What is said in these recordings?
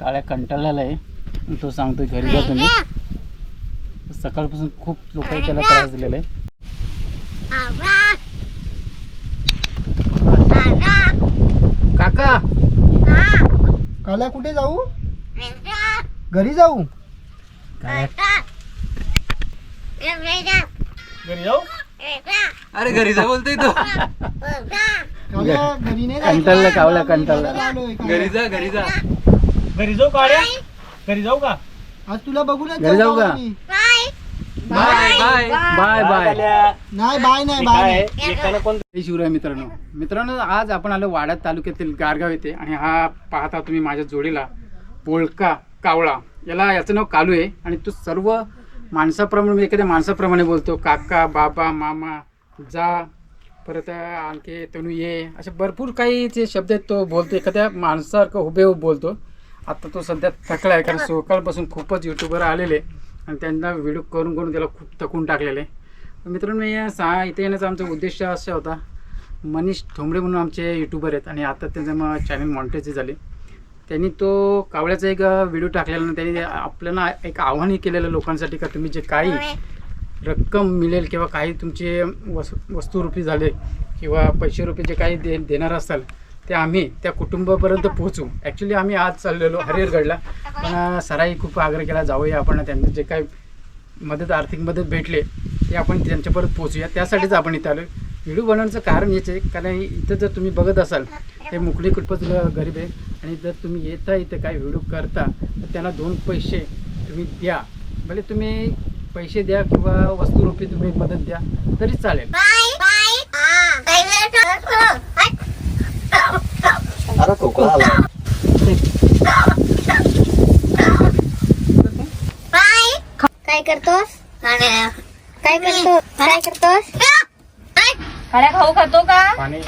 काळ्या कंटाळलेला आहे. तो सांगतोय घरी जा तुम्ही. सकाळपासून खूप लोक त्याला त्रास दिलेला आहे काका! काल्या कुठे जाऊ? घरी जाऊ. काय? घरी जाऊ? अरे घरी जा बोलतोय तो. काल्या घरी नाही जायचं. कंटाळलं कावला कंटाळलं. घरी जा. घरी जा. घरी जाऊ काळ्या घरी जाऊ का? आज तुला बघू घरी जाऊ का? बाय. बाय. बाय. बाय नाही बाय नाही बाय नाही. जय शिवराय मित्रांनो. मित्रांनो आज आपण आलो वाड्यात तालुक्यातील गारगाव येथे आणि हा पाहता तुम्ही माझ्या जोडीला पोळका कावळा. याला याचं नाव कालू आहे आणि तो सर्व माणसाप्रमाणे म्हणजे एखाद्या माणसाप्रमाणे बोलतो. काका बाबा मामा जा. परत आणखी तनू ये. असे भरपूर काही जे शब्द आहेत तो बोलतो. एखाद्या माणसासारखं हुबेहूब बोलतो. आता तो सध्या थकला आहे कारण सकाळपासून खूपच युट्यूबर आलेले आणि त्यांना व्हिडिओ करून करून त्याला खूप थकून टाकलेले मित्रांनो या सहा इथे येण्याचा आमचा उद्देश असा होता मनीष ठोंबरे म्हणून आमचे यूट्यूबर आहेत आणि आता त्यांचं मग चॅनल मॉन्टेज झाले. त्यांनी तो कावळ्याचा एक व्हिडिओ टाकलेला आणि त्यांनी आपल्याला एक आव्हानही केलेलं लोकांसाठी का तुम्ही जे काही रक्कम मिळेल किंवा काही तुमचे वस वस्तुरूपी झाले किंवा पैसे रुपये जे काही दे देणार असाल ते आम्ही त्या कुटुंबापर्यंत पोहोचू. ॲक्च्युली आम्ही आज चाललेलो हरिहरगडला. पण सराई खूप आग्रह केला जाऊया आपण त्यांचं जे काही मदत आर्थिक मदत भेटले ते आपण त्यांच्यापर्यंत पोहोचूया. त्यासाठीच आपण इथं आलो व्हिडिओ बनवण्याचं कारण हेच आहे कारण इथं जर तुम्ही बघत असाल हे मुकडी कुटपच गरीब आहे आणि जर तुम्ही येता इथं काही व्हिडिओ करता तर त्यांना दोन पैसे तुम्ही द्या. भले तुम्ही पैसे द्या किंवा वस्तुरूपी तुम्ही मदत द्या तरी चालेल. अरे खोकला आला काय करतोस? काय करतो काय करतोस काळ्या खाऊ खातो का? पाणी.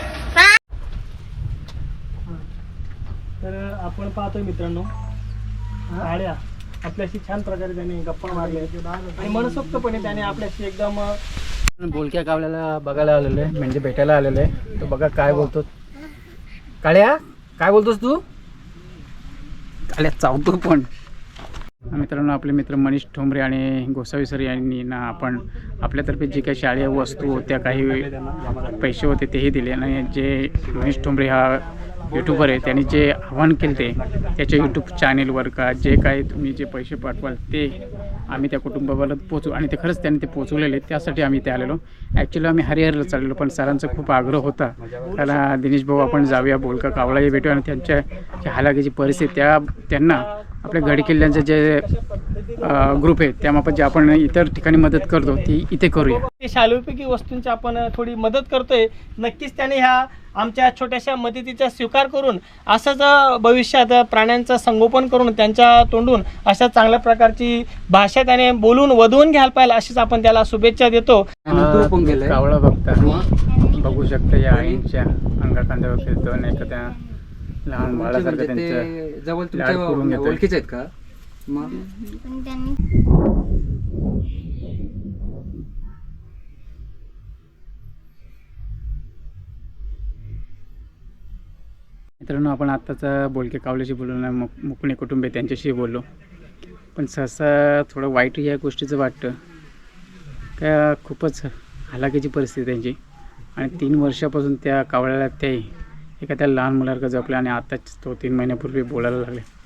तर आपण पाहतोय मित्रांनो काळ्या आपल्याशी छान प्रकारे त्याने गप्पा मारल्या. आणि मनसोक्तपणे त्याने आपल्याशी एकदम बोलक्या कावल्याला बघायला आलेलो आहे म्हणजे भेटायला आलेलो आहे. तो बघा काय बोलतो. काळ्या? काय बोलतोस तू? आल्या चावतो पण. मित्रांनो आपले मित्र मनीष ठोंबरे आणि गोसावी सर यांनी ना आपण आपल्यातर्फे जे काही शाळेय वस्तू होत्या काही पैसे होते तेही दिले. आणि जे मनीष ठोंबरे हा यूट्यूबर आहे त्यांनी जे आव्हान केले ते त्याच्या यूट्यूब चॅनेलवर का जे काही तुम्ही जे पैसे पाठवाल ते आम्ही त्या कुटुंबापर्यंत पोचू आणि ते खरंच त्यांनी ते पोचवलेले त्यासाठी आम्ही ते आलेलो. ॲक्च्युली आम्ही हरिहरला चाललेलो पण सरांचा खूप आग्रह होता. त्याला दिनेश भाऊ आपण जाऊया बोलका कावळाही भेटू आणि त्यांच्या हालाकीची परिस्थिती त्या त्यांना आपल्या गड किल्ल्यांचे जे ग्रुप आहे. त्यामार्फत जे आपण इतर ठिकाणी मदत करतो ती इथे करूया. शालूपैकी वस्तूंची आपण थोडी मदत करतोय. नक्कीच त्याने ह्या आमच्या छोट्याशा मदतीचा स्वीकार करून असंच भविष्यात प्राण्यांचं संगोपन करून त्यांच्या तोंडून अशा चांगल्या प्रकारची भाषा त्याने बोलून वधवून घ्यायला पाहिजे अशीच आपण त्याला शुभेच्छा देतो? कावळा बघता. बघू शकता या आईंच्या खेळतो आणि एखाद्या लहान म्हणजे बाळासारखं जवळ तुमच्या. ओळखीचे आहेत का? मग पण त्यांनी मित्रांनो आपण आत्ताचा बोलके कावल्याशी बोललो ना मुक मुकणे कुटुंब आहे त्यांच्याशी बोललो. पण सहसा थोडं वाईट या गोष्टीचं वाटतं. का खूपच हालाकीची परिस्थिती त्यांची. आणि तीन वर्षापासून त्या कावळ्याला ते एखाद्या लहान मुलासारखं जपलं आणि आत्ताच तो तीन महिन्यापूर्वी बोलायला लागले.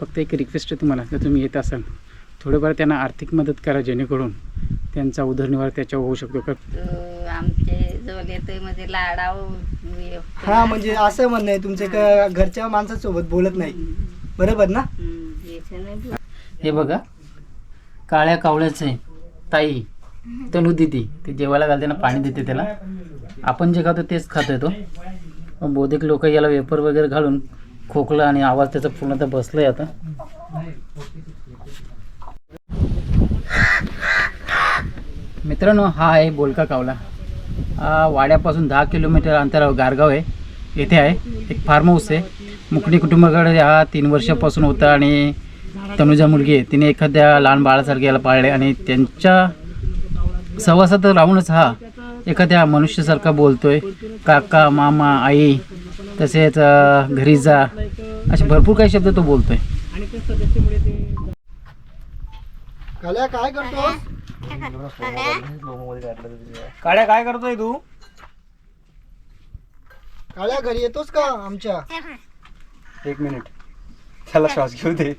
फक्त एक रिक्वेस्ट आहे तुम्हाला जर तुम्ही येत असाल थोडंफार त्यांना आर्थिक मदत करा जेणेकरून त्यांचा उदरनिर्वाह त्याच्यावर होऊ शकतो का? तो आमचे जवळ येतोय म्हणजे लाडाव हे हा. म्हणजे असं म्हणणं आहे तुमच्या का घरच्या माणसासोबत बोलत नाही. बरोबर ना? हे बघा काळ्या कावळ्याचे ताई तनू दिदी ते जेवायला घालते ना पाणी देते त्याला. आपण जे खातो तेच खातोय तो. पण बहुतेक लोक याला वेपर वगैरे घालून खोकला आणि आवाज त्याचा पूर्णतः बसलाय आता. मित्रांनो हा आहे बोलका कावला. हा वाड्यापासून दहा किलोमीटर अंतरावर गारगाव आहे. येथे आहे. एक फार्म हाऊस आहे. मुकडी कुटुंबाकडे हा तीन वर्षापासून होता आणि तनुजा मुलगी आहे. तिने एखाद्या लहान बाळासारखे याला पाळले आणि त्यांच्या सहवासात राहूनच हा एखाद्या मनुष्यासारखा बोलतोय. काका मामा आई तसेच घरी जा. असे भरपूर काही शब्द तो बोलतोय. काळ्या काय काळ्या काय करतोय तू? काळ्या घरी येतोस का आमच्या? एक मिनिट. त्याला श्वास घेऊ दे.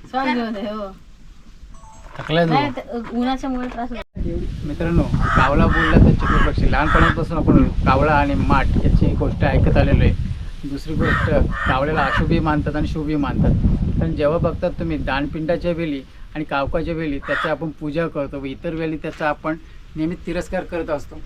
त्रास मित्रांनो कावळा बोलला तर चतुर्पक्षी लहानपणापासून आपण कावळा आणि माठ याची गोष्ट ऐकत आलेलो आहे. दुसरी गोष्ट कावळ्याला अशुभी मानतात आणि शुभी मानतात. पण जेव्हा बघतात तुम्ही दानपिंडाच्या वेळी आणि कावकाच्या वेळी त्याचा आपण पूजा करतो व इतर वेळी त्याचा आपण नेहमी तिरस्कार करत असतो.